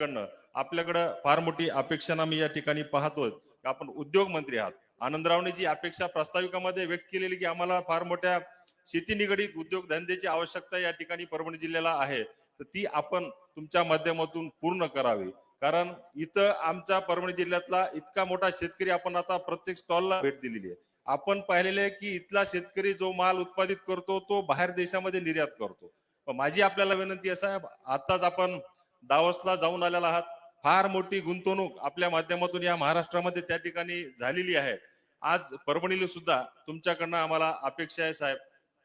कडनं आपल्याकडं फार मोठी अपेक्षा मी या ठिकाणी पाहतोय. आपण उद्योग मंत्री आहात. आनंदरावने जी अपेक्षा प्रास्ताविकामध्ये व्यक्त केलेली की आम्हाला फार मोठ्या शेती निगडीत उद्योगधंद्याची आवश्यकता या ठिकाणी परभणी जिल्ह्याला आहे तर ती आपण तुमच्या माध्यमातून पूर्ण करावी. कारण इथं आमच्या परभणी जिल्ह्यातला इतका मोठा शेतकरी आपण आता प्रत्येक स्टॉलला भेट दिलेली आहे. आपण पाहिलेलं आहे की इथला शेतकरी जो माल उत्पादित करतो तो बाहेर देशामध्ये निर्यात करतो. माझी आपल्याला विनंती आहे आताच आपण दावसला जाऊन आलेला आहात. फार मोठी गुंतवणूक आपल्या माध्यमातून या महाराष्ट्रामध्ये त्या ठिकाणी झालेली आहे. आज परभणीला सुद्धा तुमच्याकडनं आम्हाला अपेक्षा आहे साहेब.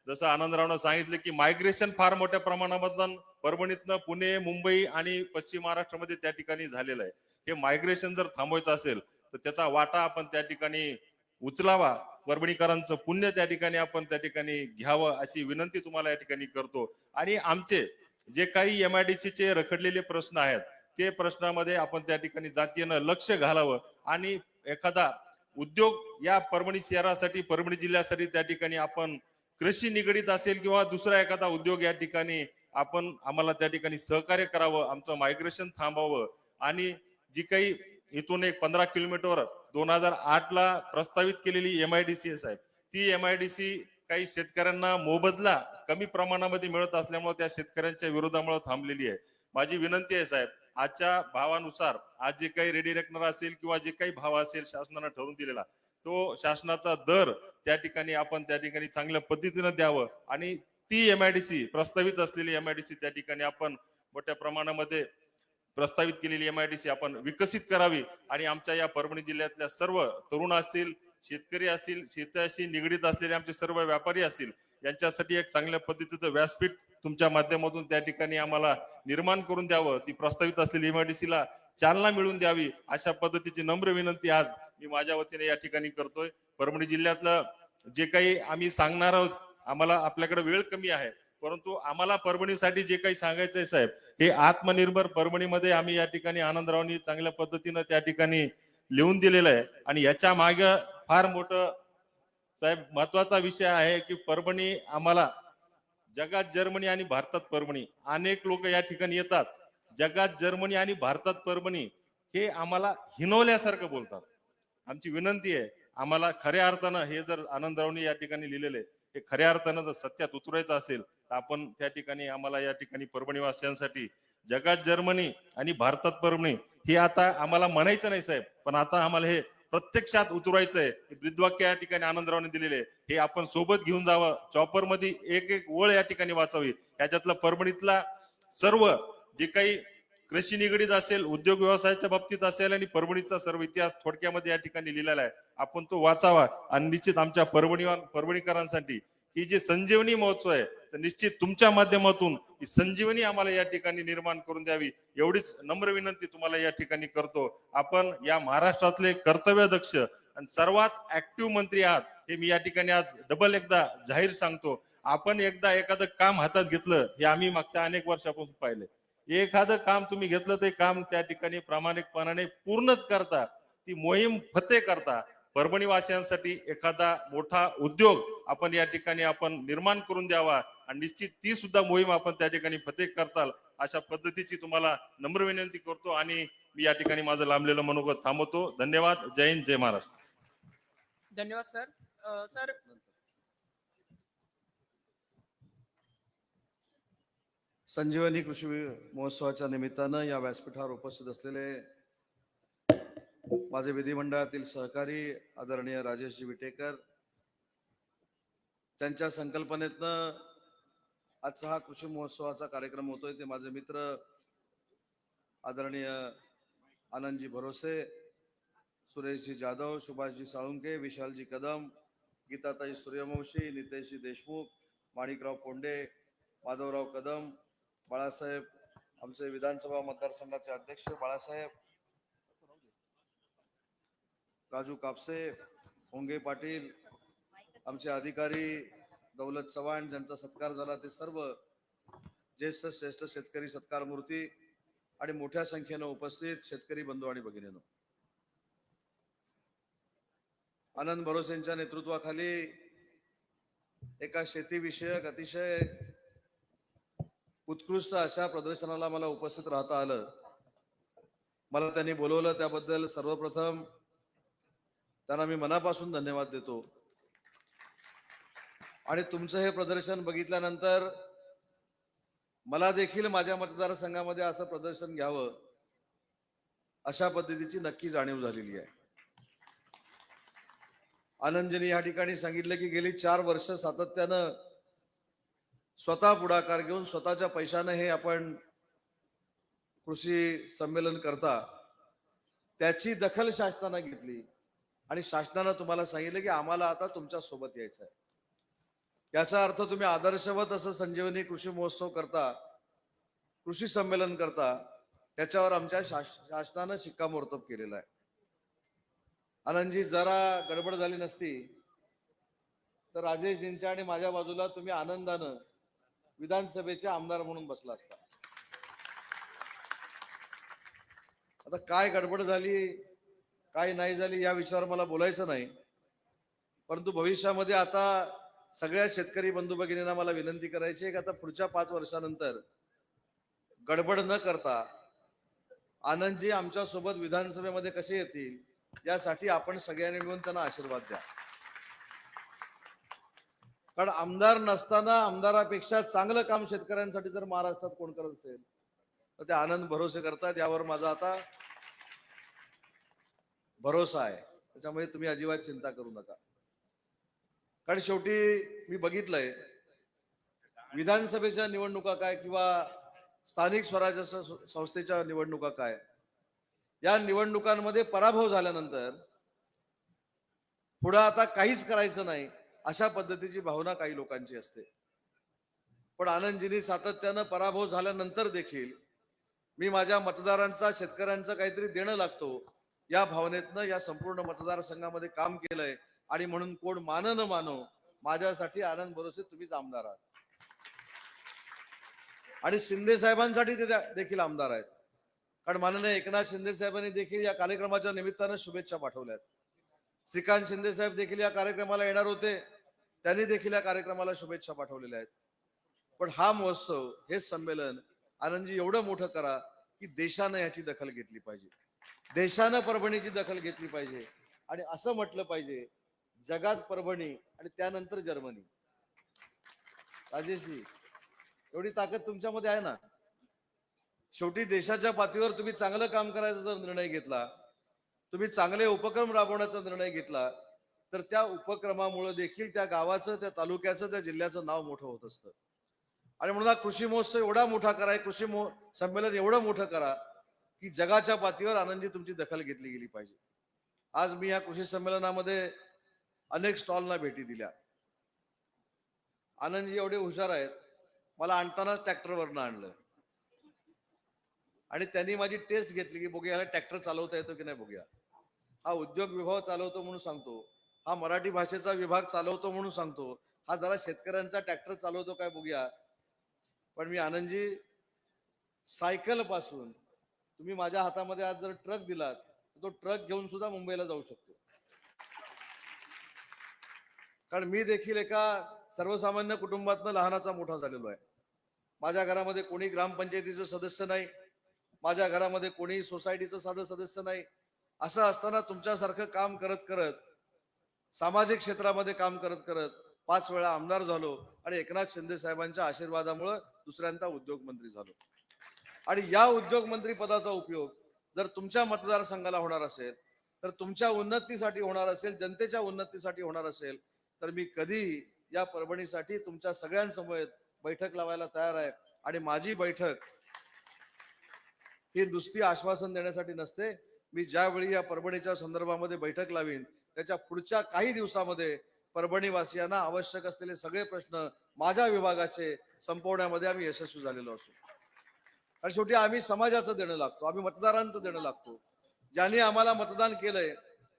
जसं आनंदरावनं सांगितलं की मायग्रेशन फार मोठ्या प्रमाणामधून परभणीतनं पुणे मुंबई आणि पश्चिम महाराष्ट्रामध्ये त्या ठिकाणी झालेलं आहे. हे मायग्रेशन जर थांबवायचं असेल तर त्याचा वाटा आपण त्या ठिकाणी उचलावा. परभणीकरांचं पुण्य त्या ठिकाणी आपण त्या ठिकाणी घ्यावं अशी विनंती तुम्हाला या ठिकाणी करतो. आणि आमचे जे काही एमआयडीसी चे रखडलेले प्रश्न आहेत ते प्रश्नामध्ये आपण त्या ठिकाणी जातीनं लक्ष घालावं आणि एखादा उद्योग या परभणी शहरासाठी परभणी जिल्ह्यासाठी त्या ठिकाणी आपण कृषी निगडीत असेल किंवा दुसरा एखादा उद्योग या ठिकाणी आपण आम्हाला त्या ठिकाणी सहकार्य करावं आमचं मायग्रेशन थांबावं आणि जी काही इथून एक पंधरा किलोमीटर दोन हजार आठ ला प्रस्तावित केलेली M I D C S साहेब ती एम आय डी सी काही शेतकऱ्यांना मोबदला कमी प्रमाणामध्ये मिळत असल्यामुळे त्या शेतकऱ्यांच्या विरोधामुळे थांबलेली आहे. माझी विनंती आहे साहेब आजच्या भावानुसार आज जे काही रेडी रेकनर असेल किंवा जे काही भाव असेल शासनानं ठरवून दिलेला तो शासनाचा दर त्या ठिकाणी आपण त्या ठिकाणी चांगल्या पद्धतीनं द्यावं आणि ती एमआयडीसी प्रस्तावित असलेली एमआयडीसी त्या ठिकाणी आपण मोठ्या प्रमाणामध्ये प्रस्तावित केलेली एमआयडीसी आपण विकसित करावी आणि आमच्या या परभणी जिल्ह्यातल्या सर्व तरुण असतील शेतकरी असतील शेताशी निगडीत असलेले आमचे सर्व व्यापारी असतील यांच्यासाठी एक चांगल्या पद्धतीचं व्यासपीठ तुमच्या माध्यमातून त्या ठिकाणी आम्हाला निर्माण करून द्यावं. ती प्रस्तावित असलेली MIDC ला चालना मिळून द्यावी अशा पद्धतीची नम्र विनंती आज मी माझ्या वतीने या ठिकाणी करतोय. परभणी जिल्ह्यातलं जे काही आम्ही सांगणार आहोत आम्हाला आपल्याकडे वेळ कमी आहे. परंतु आम्हाला परभणीसाठी जे काही सांगायचं आहे साहेब हे आत्मनिर्भर परभणीमध्ये आम्ही या ठिकाणी आनंदरावनी चांगल्या पद्धतीनं त्या ठिकाणी लिहून दिलेलं आहे. आणि याच्या मागे फार मोठं साहेब महत्त्वाचा विषय आहे की परभणी आम्हाला जगात जर्मनी आणि भारतात परभणी अनेक लोक या ठिकाणी येतात. जगात जर्मनी आणि भारतात परभणी हे आम्हाला हिनवल्यासारखं बोलतात. आमची विनंती आहे आम्हाला खऱ्या अर्थानं हे जर आनंदरावनी या ठिकाणी लिहिलेले हे खऱ्या अर्थानं जर सत्यात उतरायचं असेल तर आपण त्या ठिकाणी आम्हाला या ठिकाणी परभणी वासियांसाठी जगात जर्मनी आणि भारतात परभणी हे आता आम्हाला म्हणायचं नाही साहेब. पण आता आम्हाला हे प्रत्यक्षात उतरवायचं आहे ब्रिद्वाक्य या ठिकाणी आनंदरावने दिलेले आहे. हे आपण सोबत घेऊन जावं. चॉपरमध्ये एक एक ओळ या ठिकाणी वाचावी. याच्यातला परभणीतला सर्व जे काही कृषी निगडीत असेल उद्योग व्यवसायाच्या बाबतीत असेल आणि परभणीचा सर्व इतिहास थोडक्यामध्ये या ठिकाणी लिहिलेला आहे. आपण तो वाचावा. आणि निश्चित आमच्या परभणी परभणीकरांसाठी. ही जी संजीवनी महोत्सव आहे तर निश्चित तुमच्या माध्यमातून ही संजीवनी आम्हाला या ठिकाणी निर्माण करून द्यावी. एवढीच नम्र विनंती तुम्हाला या ठिकाणी करतो. आपण या महाराष्ट्रातले कर्तव्यदक्ष आणि सर्वात ऍक्टिव्ह मंत्री आहात हे मी या ठिकाणी आज डबल एकदा जाहीर सांगतो. आपण एकदा एखादं काम हातात घेतलं हे आम्ही मागच्या अनेक वर्षापासून पाहिले एखादं काम तुम्ही घेतलं ते काम त्या ठिकाणी प्रामाणिकपणाने पूर्णच करता ती मोहीम फते करता. परभणी वासियांसाठी एखादा मोठा उद्योग आपण या ठिकाणी आपण निर्माण करून द्यावा आणि निश्चित ती सुद्धा मोहीम आपण त्या ठिकाणी फते करताल अशा पद्धतीची तुम्हाला नम्र विनंती करतो आणि मी या ठिकाणी माझं लांबलेलं मनोगत थांबवतो. धन्यवाद. जय हिंद जय महाराष्ट्र. धन्यवाद सर. सर संजीवनी कृषी महोत्सवाच्या निमित्तानं या व्यासपीठावर उपस्थित असलेले माझे विधिमंडळातील सहकारी आदरणीय राजेशजी विटेकर त्यांच्या संकल्पनेतनं आजचा हा कृषी महोत्सवाचा कार्यक्रम होतोय. ते माझे मित्र आदरणीय आनंदजी भरोसे सुरेशजी जाधव सुभाषजी साळुंके विशालजी कदम गीताताई सूर्यवंशी नितेशजी देशमुख माणिकराव पोंडे माधवराव कदम बाळासाहेब आमचे विधानसभा मतदारसंघाचे अध्यक्ष बाळासाहेब राजू कापसे होंगे पाटील आमचे अधिकारी दौलत चव्हाण ज्यांचा सत्कार झाला ते सर्व ज्येष्ठ श्रेष्ठ शेतकरी सत्कार मूर्ती आणि मोठ्या संख्येनं उपस्थित शेतकरी बंधू आणि भगिनीनो. आनंद भरोसेंच्या नेतृत्वाखाली एका शेतीविषयक अतिशय उत्कृष्ट अशा प्रदर्शनाला मला उपस्थित राहता आलं. मला त्यांनी बोलवलं त्याबद्दल सर्वप्रथम त्यांना मी मनापासून धन्यवाद देतो. आणि तुमचं हे प्रदर्शन बघितल्यानंतर मला देखील माझ्या मतदारसंघामध्ये असं प्रदर्शन घ्यावं अशा पद्धतीची नक्की जाणीव झालेली आहे. आनंदजींनी या ठिकाणी सांगितलं की गेली चार वर्ष सातत्यानं स्वतः पुढाकार घेऊन स्वतःच्या पैशानं हे आपण कृषी संमेलन करता त्याची दखल शासनानं घेतली. आणि शासनानं तुम्हाला सांगितलं की आम्हाला आता तुमच्यासोबत यायचं आहे. याचा अर्थ तुम्ही आदर्शवत असं संजीवनी कृषी महोत्सव करता कृषी संमेलन करता त्याच्यावर आमच्या शास- शासनानं शिक्कामोर्तब केलेला आहे. आनंदजी जरा गडबड झाली नसती तर राजेशजींच्या आणि माझ्या बाजूला तुम्ही आनंदानं विधानसभेचे आमदार म्हणून बसला असता. आता काय गडबड झाली काय नाही झाली या विषयावर मला बोलायचं नाही. परंतु भविष्यामध्ये आता सगळ्या शेतकरी बंधू भगिनींना मला विनंती करायची आहे की आता पुढच्या पाच वर्षानंतर गडबड न करता आनंदजी आमच्यासोबत विधानसभेमध्ये कसे येतील यासाठी आपण सगळ्यांनी मिळून त्यांना आशीर्वाद द्या. कारण आमदार नसताना आमदारापेक्षा चांगलं काम शेतकऱ्यांसाठी जर महाराष्ट्रात कोण करत असेल तर ते आनंद भरोसे करतात. यावर माझा आता भरोसा आहे. त्याच्यामुळे तुम्ही अजिबात चिंता करू नका. कारण शेवटी मी बघितलंय विधानसभेच्या निवडणुका काय किंवा स्थानिक स्वराज्य संस्थेच्या निवडणुका काय या निवडणुकांमध्ये पराभव झाल्यानंतर पुढं आता काहीच करायचं नाही. अशा पद्धतीची भावना काही लोकांची असते. पण आनंदजींनी सातत्यानं पराभव झाल्यानंतर देखील मी माझ्या मतदारांचा शेतकऱ्यांचं काहीतरी देणं लागतो या भावनेतनं या संपूर्ण मतदारसंघामध्ये काम केलंय आणि म्हणून कोण मान न मानो माझ्यासाठी आनंद भरोसे तुम्हीच आमदार आहात. आणि शिंदे साहेबांसाठी ते त्या- देखील आमदार आहेत. कारण माननीय एकनाथ शिंदे साहेबांनी देखील या कार्यक्रमाच्या निमित्तानं शुभेच्छा पाठवल्यात. श्रीकांत शिंदे साहेब देखील या कार्यक्रमाला येणार होते. त्यांनी देखील या कार्यक्रमाला शुभेच्छा पाठवलेल्या आहेत. पण हा महोत्सव हे संमेलन आनंदजी एवढं मोठं करा की देशानं याची दखल घेतली पाहिजे. देशानं परभणीची दखल घेतली पाहिजे. आणि असं म्हटलं पाहिजे जगात परभणी आणि त्यानंतर जर्मनी. राजेशजी एवढी ताकद तुमच्यामध्ये आहे ना? शेवटी देशाच्या पातळीवर तुम्ही चांगलं काम करायचा जर निर्णय घेतला तुम्ही चांगले उपक्रम राबवण्याचा निर्णय घेतला तर त्या उपक्रमामुळे देखील त्या गावाचं त्या तालुक्याचं त्या जिल्ह्याचं नाव मोठं होत असतं. आणि म्हणून हा कृषी महोत्सव एवढा मोठा करा कृषी मो संमेलन एवढं मोठं करा की जगाच्या पातळीवर आनंदी तुमची दखल घेतली गेली पाहिजे. आज मी या कृषी संमेलनामध्ये अनेक स्टॉलना भेटी दिल्या. आनंदजी एवढे हुशार आहेत मला आणतानाच ट्रॅक्टरवरनं आणलं. आणि त्यांनी माझी टेस्ट घेतली की बघूया याला ट्रॅक्टर चालवता येतो की नाही बघूया. हा उद्योग विभाग चालवतो म्हणून सांगतो. हा मराठी भाषेचा विभाग चालवतो म्हणून सांगतो. हा जरा शेतकऱ्यांचा ट्रॅक्टर चालवतो काय बघूया. पण मी आनंदजी सायकलपासून तुम्ही माझ्या हातामध्ये आज जर ट्रक दिलात तर तो ट्रक घेऊन सुद्धा मुंबईला जाऊ शकतो. कारण मी देखील एका सर्वसामान्य कुटुंबातनं लहानाचा मोठा झालेलो आहे. माझ्या घरामध्ये कोणी ग्रामपंचायतीचं सदस्य नाही. माझ्या घरामध्ये कोणी सोसायटीचं साधं सदस्य नाही. असं असताना तुमच्यासारखं काम करत करत सामाजिक क्षेत्रामध्ये काम करत करत पाच वेळा आमदार झालो आणि एकनाथ शिंदे साहेबांच्या आशीर्वादामुळं दुसऱ्यांदा उद्योगमंत्री झालो. आणि या उद्योगमंत्री पदाचा उपयोग जर तुमच्या मतदारसंघाला होणार असेल तर तुमच्या उन्नतीसाठी होणार असेल जनतेच्या उन्नतीसाठी होणार असेल तर मी कधीही या परभणीसाठी तुमच्या सगळ्यांसमवेत बैठक लावायला तयार आहे. आणि माझी बैठक ही नुसती आश्वासन देण्यासाठी नसते. मी ज्यावेळी या परभणीच्या संदर्भामध्ये बैठक लावीन त्याच्या पुढच्या काही दिवसामध्ये परभणीवासियांना आवश्यक असलेले सगळे प्रश्न माझ्या विभागाचे संपवण्यामध्ये आम्ही यशस्वी झालेलो असू. आणि शेवटी आम्ही समाजाचं देणं लागतो आम्ही मतदारांचं देणं लागतो. ज्यांनी आम्हाला मतदान केलंय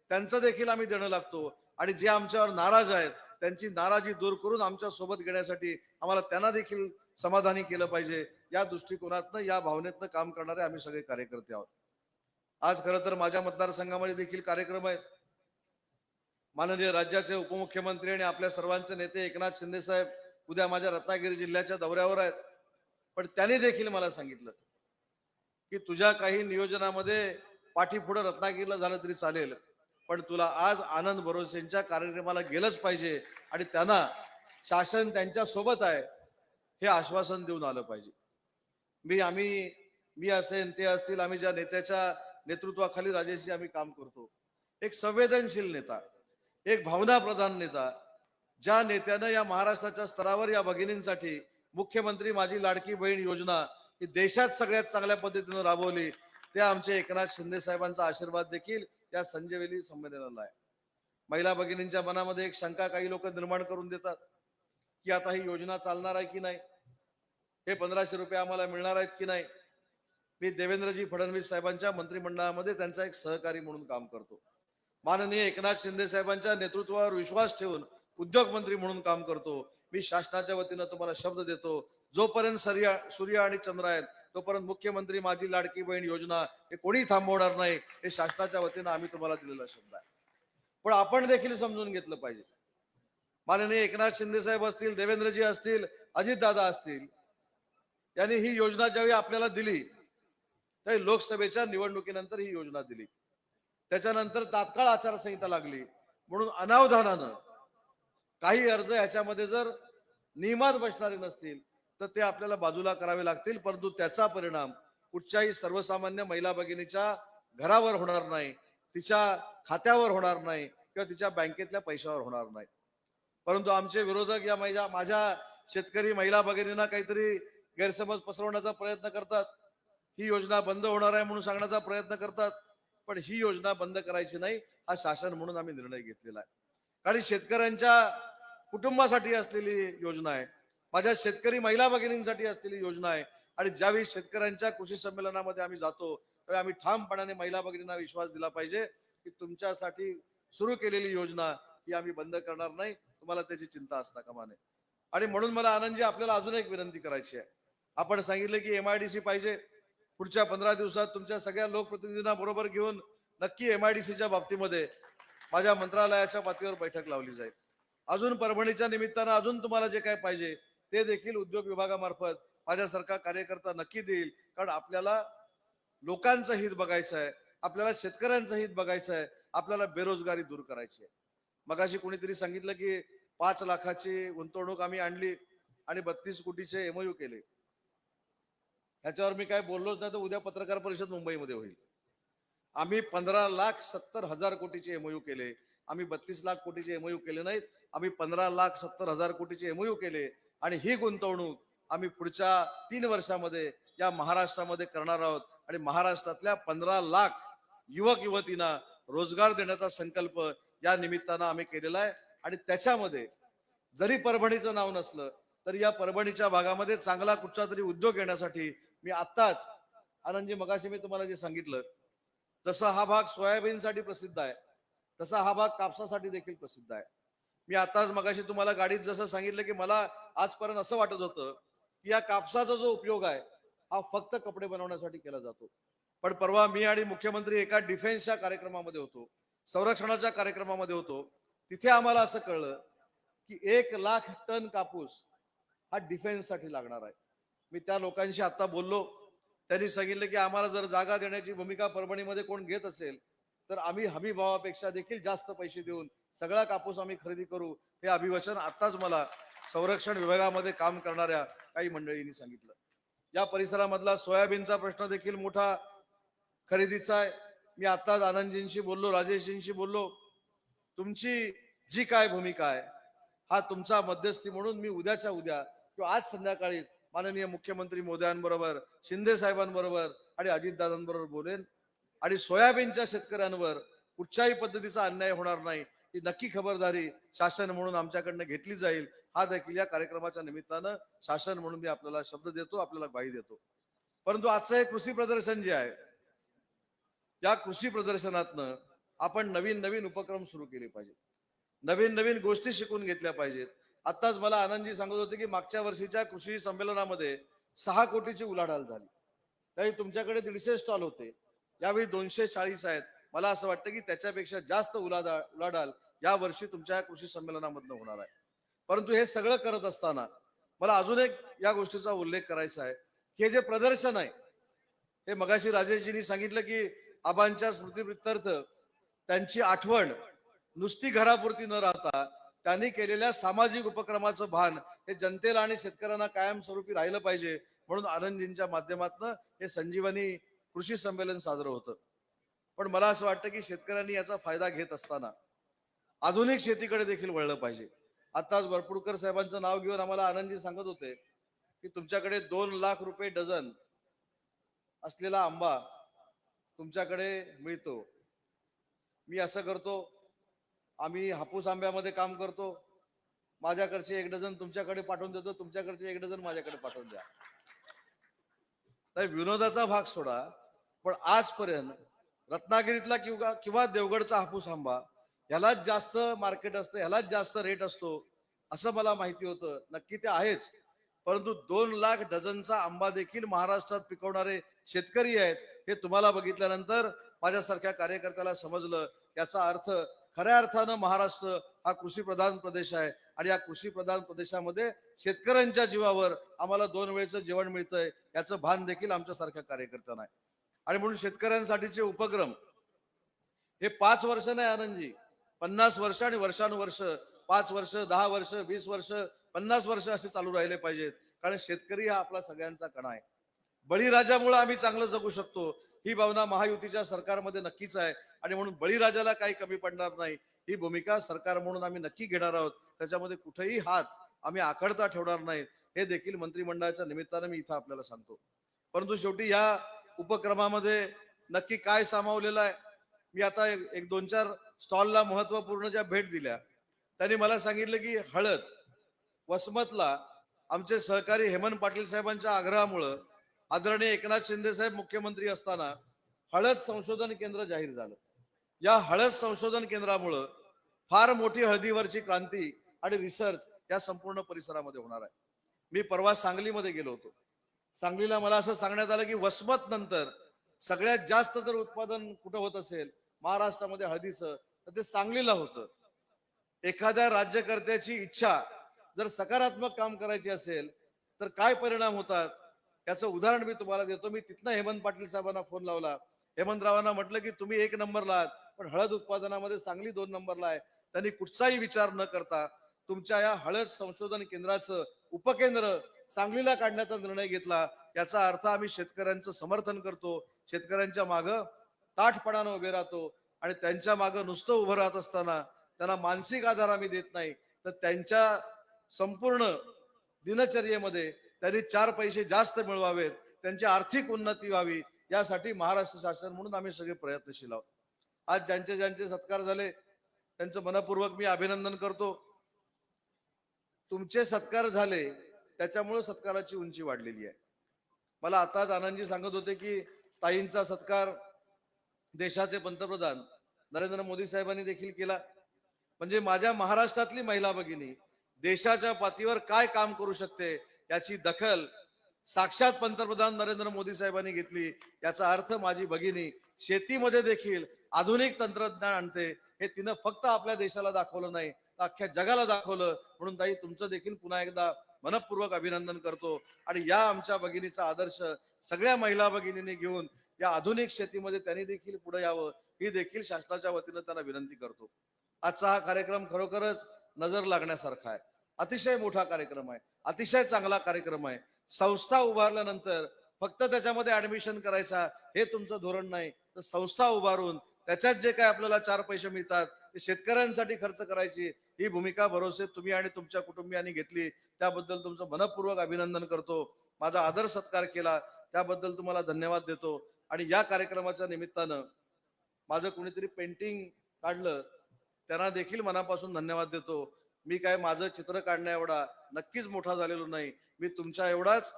त्यांचं देखील आम्ही देणं लागतो. आणि जे आमच्यावर नाराज आहेत त्यांची नाराजी दूर करून आमच्यासोबत घेण्यासाठी आम्हाला त्यांना देखील समाधानी केलं पाहिजे. या दृष्टिकोनातनं या भावनेतनं काम करणारे आम्ही सगळे कार्यकर्ते आहोत. आज खरं तर माझ्या मतदारसंघामध्ये देखील कार्यक्रम आहेत. माननीय राज्याचे उपमुख्यमंत्री आणि आपल्या सर्वांचे नेते एकनाथ शिंदे साहेब उद्या माझ्या रत्नागिरी जिल्ह्याच्या दौऱ्यावर आहेत. पण त्यांनी देखील मला सांगितलं की तुझ्या काही नियोजनामध्ये पाठीपुढं रत्नागिरीला झालं तरी चालेल पण तुला आज आनंद भरोसेंच्या कार्यक्रमाला गेलंच पाहिजे आणि त्यांना शासन त्यांच्यासोबत आहे हे आश्वासन देऊन आलं पाहिजे. मी आम्ही मी असेन ते असतील आम्ही ज्या नेत्याच्या नेतृत्वाखाली राजेशी आम्ही काम करतो. एक संवेदनशील नेता एक भावना प्रधान नेता ज्या नेत्यानं या महाराष्ट्राच्या स्तरावर या भगिनींसाठी मुख्यमंत्री माझी लाडकी बहीण योजना ही देशात सगळ्यात चांगल्या पद्धतीनं राबवली ते आमचे एकनाथ शिंदे साहेबांचा आशीर्वाद देखील या संजयवेली संमेलनाला आहे. महिला भगिनींच्या मनामध्ये एक शंका काही लोक निर्माण करून देतात की आता ही योजना चालणार आहे की नाही? हे पंधराशे रुपये आम्हाला मिळणार आहेत की नाही? मी देवेंद्रजी फडणवीस साहेबांच्या मंत्रिमंडळामध्ये त्यांचा एक सहकारी म्हणून काम करतो. माननीय एकनाथ शिंदे साहेबांच्या नेतृत्वावर विश्वास ठेवून उद्योग मंत्री म्हणून काम करतो. मी शासनाच्या वतीनं तुम्हाला शब्द देतो. जोपर्यंत सूर्य सूर्य आणि चंद्र आहेत तोपर्यंत मुख्यमंत्री माझी लाडकी बहीण योजना हे कोणी थांबवणार नाही हे शासनाच्या वतीनं आम्ही तुम्हाला दिलेला शब्द आहे. पण आपण देखील समजून घेतलं पाहिजे. माननीय एकनाथ शिंदे साहेब असतील देवेंद्रजी असतील अजितदादा असतील यांनी ही योजना ज्यावेळी आपल्याला दिली त्यावेळी लोकसभेच्या निवडणुकीनंतर ही योजना दिली. त्याच्यानंतर तात्काळ आचारसंहिता लागली. म्हणून अनावधानानं काही अर्ज ह्याच्यामध्ये जर नियमात बसणारे नसतील तर ते आपल्याला बाजूला करावे लागतील. परंतु त्याचा परिणाम कुठच्याही सर्वसामान्य महिला भगिनीच्या घरावर होणार नाही तिच्या खात्यावर होणार नाही किंवा तिच्या बँकेतल्या पैशावर होणार नाही. परंतु आमचे विरोधक या माझ्या माझ्या शेतकरी महिला भगिनींना काहीतरी गैरसमज पसरवण्याचा प्रयत्न करतात. ही योजना बंद होणार आहे म्हणून सांगण्याचा प्रयत्न करतात. पण ही योजना बंद करायची नाही हा शासन म्हणून आम्ही निर्णय घेतलेला आहे. कारण शेतकऱ्यांच्या कुटुंबासाठी असलेली योजना आहे माझ्या शेतकरी महिला भगिनींसाठी असलेली योजना आहे आणि ज्यावेळी शेतकऱ्यांच्या कृषी संमेलनामध्ये आम्ही जातो त्यावेळी आम्ही ठामपणाने महिला भगिनींना विश्वास दिला पाहिजे की तुमच्यासाठी सुरू केलेली योजना ही आम्ही बंद करणार नाही तुम्हाला त्याची चिंता असता कामा नये. आणि म्हणून मला आनंदजी आपल्याला अजून एक विनंती करायची आहे. आपण सांगितलं की एमआयडीसी पाहिजे पुढच्या पंधरा दिवसात तुमच्या सगळ्या लोकप्रतिनिधींना बरोबर घेऊन नक्की एम आय डी सीच्या बाबतीमध्ये माझ्या मंत्रालयाच्या पातळीवर बैठक लावली जाईल. अजून परभणीच्या निमित्तानं अजून तुम्हाला जे काय पाहिजे ते देखील उद्योग विभागामार्फत माझ्यासारखा कार्यकर्ता नक्की देईल. कारण आपल्याला लोकांचं हित बघायचं आहे आपल्याला शेतकऱ्यांचं हित बघायचं आहे आपल्याला बेरोजगारी दूर करायची आहे. मगाशी कोणीतरी सांगितलं की पाच लाखाची गुंतवणूक आम्ही आणली आणि बत्तीस कोटीचे एमओयू केले. ह्याच्यावर मी काय बोललोच नाही तर उद्या पत्रकार परिषद मुंबईमध्ये होईल. आम्ही पंधरा लाख सत्तर हजार कोटीचे एमओयू केले. आम्ही बत्तीस लाख कोटीचे एमओयू केले नाहीत. आम्ही पंधरा लाख सत्तर हजार कोटीचे एमओयू केले. आणि ही गुंतवणूक आम्ही पुढच्या तीन वर्षामध्ये या महाराष्ट्रामध्ये करणार आहोत. आणि महाराष्ट्रातल्या पंधरा लाख युवक युवतींना रोजगार देण्याचा संकल्प या निमित्तानं आम्ही केलेला आहे. आणि त्याच्यामध्ये जरी परभणीचं नाव नसलं तरी या परभणीच्या भागामध्ये चांगला कुठचा तरी उद्योग येण्यासाठी मी आत्ताच आनंदजी मगाशी मी तुम्हाला जे सांगितलं जसा हा भाग सोयाबीनसाठी प्रसिद्ध आहे तसा हा भाग कापसासाठी देखील प्रसिद्ध आहे. मी आताच मगाशी तुम्हाला गाडीत जसं सांगितलं की मला आजपर्यंत असं वाटत होतं की या कापसाचा जो उपयोग आहे हा फक्त कपडे बनवण्यासाठी केला जातो. पण परवा मी आणि मुख्यमंत्री एका डिफेन्सच्या कार्यक्रमामध्ये होतो संरक्षणाच्या कार्यक्रमामध्ये होतो तिथे आम्हाला असं कळलं की एक लाख टन कापूस हा डिफेन्ससाठी लागणार आहे. मी त्या लोकांशी आता बोललो. त्यांनी सांगितलं की आम्हाला जर जागा देण्याची भूमिका परभणीमध्ये कोण घेत असेल तर आम्ही हमी भावापेक्षा देखील जास्त पैसे देऊन सगळा कापूस आम्ही खरेदी करू. हे अभिवचन आत्ताच मला संरक्षण विभागामध्ये काम करणाऱ्या काही मंडळींनी सांगितलं. या परिसरामधला सोयाबीनचा प्रश्न देखील मोठा खरेदीचा आहे. मी आत्ताच आनंदजींशी बोललो राजेशजींशी बोललो. तुमची जी काय भूमिका आहे हा तुमचा मध्यस्थी म्हणून मी उद्याच्या उद्या किंवा आज संध्याकाळी माननीय मुख्यमंत्री मोदयांबरोबर शिंदे साहेबांबरोबर आणि अजितदादांबरोबर बोलेन. आणि सोयाबीनच्या शेतकऱ्यांवर कुठच्याही पद्धतीचा अन्याय होणार नाही. ही नक्की खबरदारी शासन म्हणून आमच्याकडनं घेतली जाईल. हा देखील या कार्यक्रमाच्या निमित्तानं शासन म्हणून मी आपल्याला शब्द देतो आपल्याला ग्वाही देतो. परंतु आजचं हे कृषी प्रदर्शन जे आहे या कृषी प्रदर्शनातनं आपण नवीन नवीन उपक्रम सुरू केले पाहिजेत. नवीन नवीन गोष्टी शिकून घेतल्या पाहिजेत. आताच मला आनंदजी सांगत होते की मागच्या वर्षीच्या कृषी संमेलनामध्ये सहा कोटीची उलाढाल झाली. त्यावेळी तुमच्याकडे दीडशे स्टॉल होते. यावेळी दोनशे चाळीस आहेत. मला असं वाटतं की त्याच्यापेक्षा जास्त उलाढाल उलाढाल या वर्षी तुमच्या कृषी संमेलनामधनं होणार आहे. परंतु हे सगळं करत असताना मला अजून एक या गोष्टीचा उल्लेख करायचा आहे की हे जे प्रदर्शन आहे हे मगाशी राजेशजींनी सांगितलं की आबांच्या स्मृतीप्रित्यर्थ त्यांची आठवण नुसती घरापुरती न राहता त्यांनी केलेल्या सामाजिक उपक्रमाचं भान हे जनतेला आणि शेतकऱ्यांना कायमस्वरूपी राहिलं पाहिजे म्हणून आनंदजींच्या माध्यमातून हे संजीवनी कृषी संमेलन साजरं होतं. पण मला असं वाटतं की शेतकऱ्यांनी याचा फायदा घेत असताना आधुनिक शेतीकडे देखील वळलं पाहिजे. आत्ताच भरपूरकर साहेबांचं नाव घेऊन आम्हाला आनंदजी सांगत होते की तुमच्याकडे दोन लाख रुपये डझन असलेला आंबा तुमच्याकडे मिळतो. मी असं करतो आम्ही हापूस आंब्यामध्ये काम करतो. माझ्याकडचे एक डझन तुमच्याकडे पाठवून देतो. तुमच्याकडचे एक डझन माझ्याकडे पाठवून द्या. नाही विनोदाचा भाग सोडा. पण आजपर्यंत रत्नागिरीतला किंवा किंवा देवगडचा हापूस आंबा ह्यालाच जास्त मार्केट असतं ह्यालाच जास्त रेट असतो असं मला माहिती होतं. नक्की ते आहेच. परंतु दोन लाख डझनचा आंबा देखील महाराष्ट्रात पिकवणारे शेतकरी आहेत हे तुम्हाला बघितल्यानंतर माझ्यासारख्या कार्यकर्त्याला समजलं. याचा अर्थ खऱ्या अर्थानं महाराष्ट्र हा कृषी प्रधान प्रदेश आहे. आणि या कृषी प्रधान प्रदेशामध्ये शेतकऱ्यांच्या जीवावर आम्हाला दोन वेळेचं जेवण मिळतंय याचं भान देखील आमच्यासारख्या कार्यकर्त्यांना आहे. आणि म्हणून शेतकऱ्यांसाठीचे उपक्रम हे पाच वर्ष नाही आनंदजी पन्नास वर्ष आणि वर्षानुवर्ष पाच वर्ष दहा वर्ष वीस वर्ष पन्नास वर्ष असे चालू राहिले पाहिजेत. कारण शेतकरी हा आपला सगळ्यांचा कणा आहे. बळीराजामुळे आम्ही चांगलं जगू शकतो. ही भावना महायुतीच्या सरकारमध्ये नक्कीच आहे. आणि म्हणून बळीराजाला काही कमी पडणार नाही. ही भूमिका सरकार म्हणून आम्ही नक्की घेणार आहोत. त्याच्यामध्ये कुठेही हात आम्ही आखडता ठेवणार नाहीत हे देखील मंत्रिमंडळाच्या निमित्तानं मी इथं आपल्याला सांगतो. परंतु शेवटी या उपक्रमामध्ये नक्की काय सामावलेलं आहे? मी आता एक एक दोन चार स्टॉलला महत्त्वपूर्ण ज्या भेट दिल्या त्यांनी मला सांगितलं की हळद वसमतला आमचे सहकारी हेमंत पाटील साहेबांच्या आग्रहामुळं आदरणीय एकनाथ शिंदे साहेब मुख्यमंत्री असताना हळद संशोधन केंद्र जाहीर झालं. या हळद संशोधन केंद्रामुळं फार मोठी हळदीवरची क्रांती आणि रिसर्च या संपूर्ण परिसरामध्ये होणार आहे. मी परवा सांगलीमध्ये गेलो होतो. सांगलीला मला असं सांगण्यात आलं की वसमत नंतर सगळ्यात जास्त जर उत्पादन कुठं होत असेल महाराष्ट्रामध्ये हळदीचं तर ते सांगलीला होतं. एखाद्या राज्यकर्त्याची इच्छा जर सकारात्मक काम करायची असेल तर काय परिणाम होतात? याचं उदाहरण मी तुम्हाला देतो. मी तिथनं हेमंत पाटील साहेबांना फोन लावला. हेमंतरावांना म्हटलं की तुम्ही एक नंबरला आहात. पण हळद उत्पादनामध्ये सांगली दोन नंबरला आहे. त्यांनी कुठचाही विचार न करता तुमच्या या हळद संशोधन केंद्राचं उपकेंद्र सांगलीला काढण्याचा निर्णय घेतला. याचा अर्थ आम्ही शेतकऱ्यांचं समर्थन करतो. शेतकऱ्यांच्या मागं ताठपणानं उभे राहतो. आणि त्यांच्या मागं नुसतं उभं राहत असताना त्यांना मानसिक आधार आम्ही देत नाही. तर त्यांच्या संपूर्ण दिनचर्येमध्ये त्यांनी चार पैसे जास्त मिळवावेत. त्यांची आर्थिक उन्नती व्हावी. यासाठी महाराष्ट्र शासन म्हणून आम्ही सगळे प्रयत्नशील आहोत. आज ज्यांचे ज्यांचे सत्कार झाले त्यांचं मनपूर्वक मी अभिनंदन करतो. तुमचे सत्कार झाले त्याच्यामुळे सत्काराची उंची वाढलेली आहे. मला आताच आनंदजी सांगत होते की ताईंचा सत्कार देशाचे पंतप्रधान नरेंद्र मोदी साहेबांनी देखील केला. म्हणजे माझ्या महाराष्ट्रातली महिला भगिनी देशाच्या पातळीवर काय काम करू शकते याची दखल साक्षात पंतप्रधान नरेंद्र मोदी साहेबांनी घेतली. याचा अर्थ माझी भगिनी शेतीमध्ये देखील आधुनिक तंत्रज्ञान आणते. हे तिनं फक्त आपल्या देशाला दाखवलं नाही तर अख्ख्या जगाला दाखवलं. म्हणून ताई तुमचं देखील पुन्हा एकदा मनपूर्वक अभिनंदन करतो. आणि या आमच्या भगिनीचा आदर्श सगळ्या महिला भगिनींनी घेऊन या आधुनिक शेतीमध्ये त्यांनी देखील पुढे यावं ही देखील शासनाच्या वतीनं त्यांना विनंती करतो. आजचा हा कार्यक्रम खरोखरच नजर लागण्यासारखा आहे. अतिशय मोठा कार्यक्रम आहे. अतिशय चांगला कार्यक्रम आहे. संस्था उभारल्यानंतर फक्त त्याच्यामध्ये ऍडमिशन करायचा हे तुमचं धोरण नाही. तर संस्था उभारून त्याच्यात जे काय आपल्याला चार पैसे मिळतात ते शेतकऱ्यांसाठी खर्च करायची ही भूमिका भरोसे तुम्ही आणि तुमच्या कुटुंबियांनी घेतली. त्याबद्दल तुमचं मनपूर्वक अभिनंदन करतो. माझा आदर सत्कार केला. त्याबद्दल तुम्हाला धन्यवाद देतो. आणि या कार्यक्रमाच्या निमित्तानं माझं कुणीतरी पेंटिंग काढलं त्यांना देखील मनापासून धन्यवाद देतो. मी काय माझं चित्र काढण्या एवढा नक्कीच मोठा झालेलो नाही. मी तुमच्या एवढाच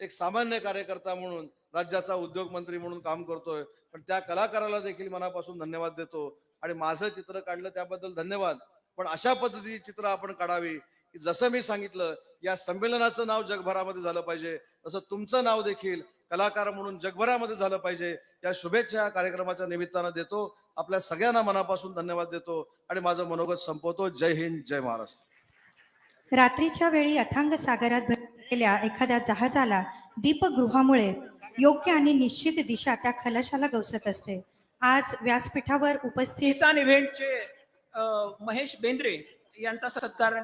एक सामान्य कार्यकर्ता म्हणून राज्याचा उद्योग मंत्री म्हणून काम करतोय. पण त्या कलाकाराला देखील मनापासून धन्यवाद देतो. आणि माझं चित्र काढलं त्याबद्दल धन्यवाद. पण अशा पद्धतीची चित्र आपण काढावी. की जसं मी सांगितलं या संमेलनाचं नाव जगभरामध्ये झालं पाहिजे. तसं तुमचं नाव देखील कलाकार म्हणून जगभरामध्ये झालं पाहिजे. या शुभेच्छा या कार्यक्रमाच्या निमित्तानं देतो. आपल्या सगळ्यांना मनापासून धन्यवाद देतो आणि माझं मनोगत संपवतो. जय हिंद जय महाराष्ट्र. रात्रीच्या वेळी अथांग सागरात भरलेल्या एखाद्या जहाजाला दीपगृहामुळे योग्य आणि निश्चित दिशा त्या खलशाला गवसत असते. आज व्यासपीठावर उपस्थित किसान इव्हेंटचे अ, महेश बेंद्रे यांचा सत्कार